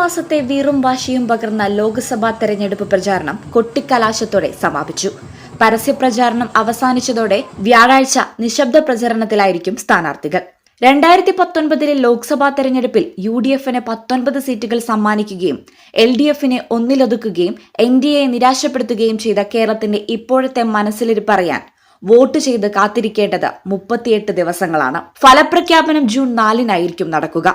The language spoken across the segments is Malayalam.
മാസത്തെ വീറും വാശിയും പകർന്ന ലോക്സഭാ തെരഞ്ഞെടുപ്പ് പ്രചാരണം കൊട്ടിക്കലാശത്തോടെ സമാപിച്ചു. പരസ്യപ്രചാരണം അവസാനിച്ചതോടെ വ്യാഴാഴ്ച നിശബ്ദ പ്രചരണത്തിലായിരിക്കും സ്ഥാനാർത്ഥികൾ. രണ്ടായിരത്തി പത്തൊൻപതിലെ ലോക്സഭാ തെരഞ്ഞെടുപ്പിൽ യു ഡി എഫിന് പത്തൊൻപത് സീറ്റുകൾ സമ്മാനിക്കുകയും എൽ ഡി എഫിനെ ഒന്നിലൊതുക്കുകയും എൻ ഡി എയെ നിരാശപ്പെടുത്തുകയും ചെയ്ത കേരളത്തിന്റെ ഇപ്പോഴത്തെ മനസ്സിലിരിപ്പ് അറിയാൻ വോട്ട് ചെയ്ത് കാത്തിരിക്കേണ്ടത് മുപ്പത്തിയെട്ട് ദിവസങ്ങളാണ്. ഫലപ്രഖ്യാപനം ജൂൺ നാലിനായിരിക്കും നടക്കുക.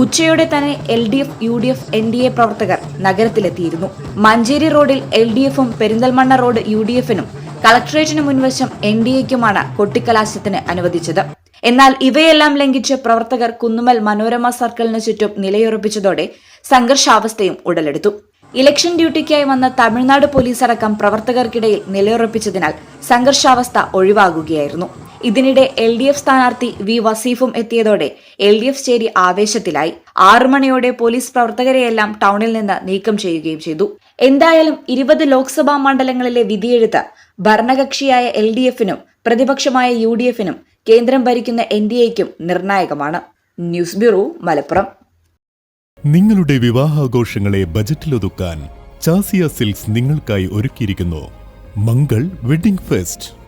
ഉച്ചയോടെ തന്നെ L D F U D F N D A പ്രവർത്തകർ നഗരത്തിലെത്തിയിരുന്നു. മഞ്ചേരി റോഡിൽ എൽ ഡി എഫും പെരിന്തൽമണ്ണ റോഡ് യു ഡി എഫിനും കളക്ട്രേറ്റിന് മുൻവശം എൻ ഡി എക്കുമാണ് കൊട്ടിക്കലാശത്തിന് അനുവദിച്ചത്. എന്നാൽ ഇവയെല്ലാം ലംഘിച്ച് പ്രവർത്തകർ കുന്നുമൽ മനോരമ സർക്കിളിന് ചുറ്റും നിലയുറപ്പിച്ചതോടെ സംഘർഷാവസ്ഥയും ഉടലെടുത്തു. ഇലക്ഷൻ ഡ്യൂട്ടിക്കായി വന്ന തമിഴ്നാട് പോലീസ് അടക്കം പ്രവർത്തകർക്കിടയിൽ നിലയുറപ്പിച്ചതിനാൽ സംഘർഷാവസ്ഥ ഒഴിവാകുകയായിരുന്നു. ഇതിനിടെ എൽ ഡി എഫ് സ്ഥാനാർത്ഥി വി വസീഫും എത്തിയതോടെ എൽ ഡി എഫ് ചേരി ആവേശത്തിലായി. ആറു മണിയോടെ പോലീസ് പ്രവർത്തകരെയെല്ലാം ടൗണിൽ നിന്ന് നീക്കം ചെയ്യുകയും ചെയ്തു. എന്തായാലും ഇരുപത് ലോക്സഭാ മണ്ഡലങ്ങളിലെ വിധിയെഴുത്ത് ഭരണകക്ഷിയായ എൽ ഡി എഫിനും പ്രതിപക്ഷമായ യു ഡി എഫിനും കേന്ദ്രം ഭരിക്കുന്ന എൻ ഡി എക്കും നിർണായകമാണ്. News bureau Malappuram. നിങ്ങളുടെ വിവാഹാഘോഷങ്ങളെ ബജറ്റിലൊതുക്കാൻ ചാസിയ സിൽക്സ് നിങ്ങൾക്കായി ഒരുക്കിയിരിക്കുന്നു. Mangal wedding fest.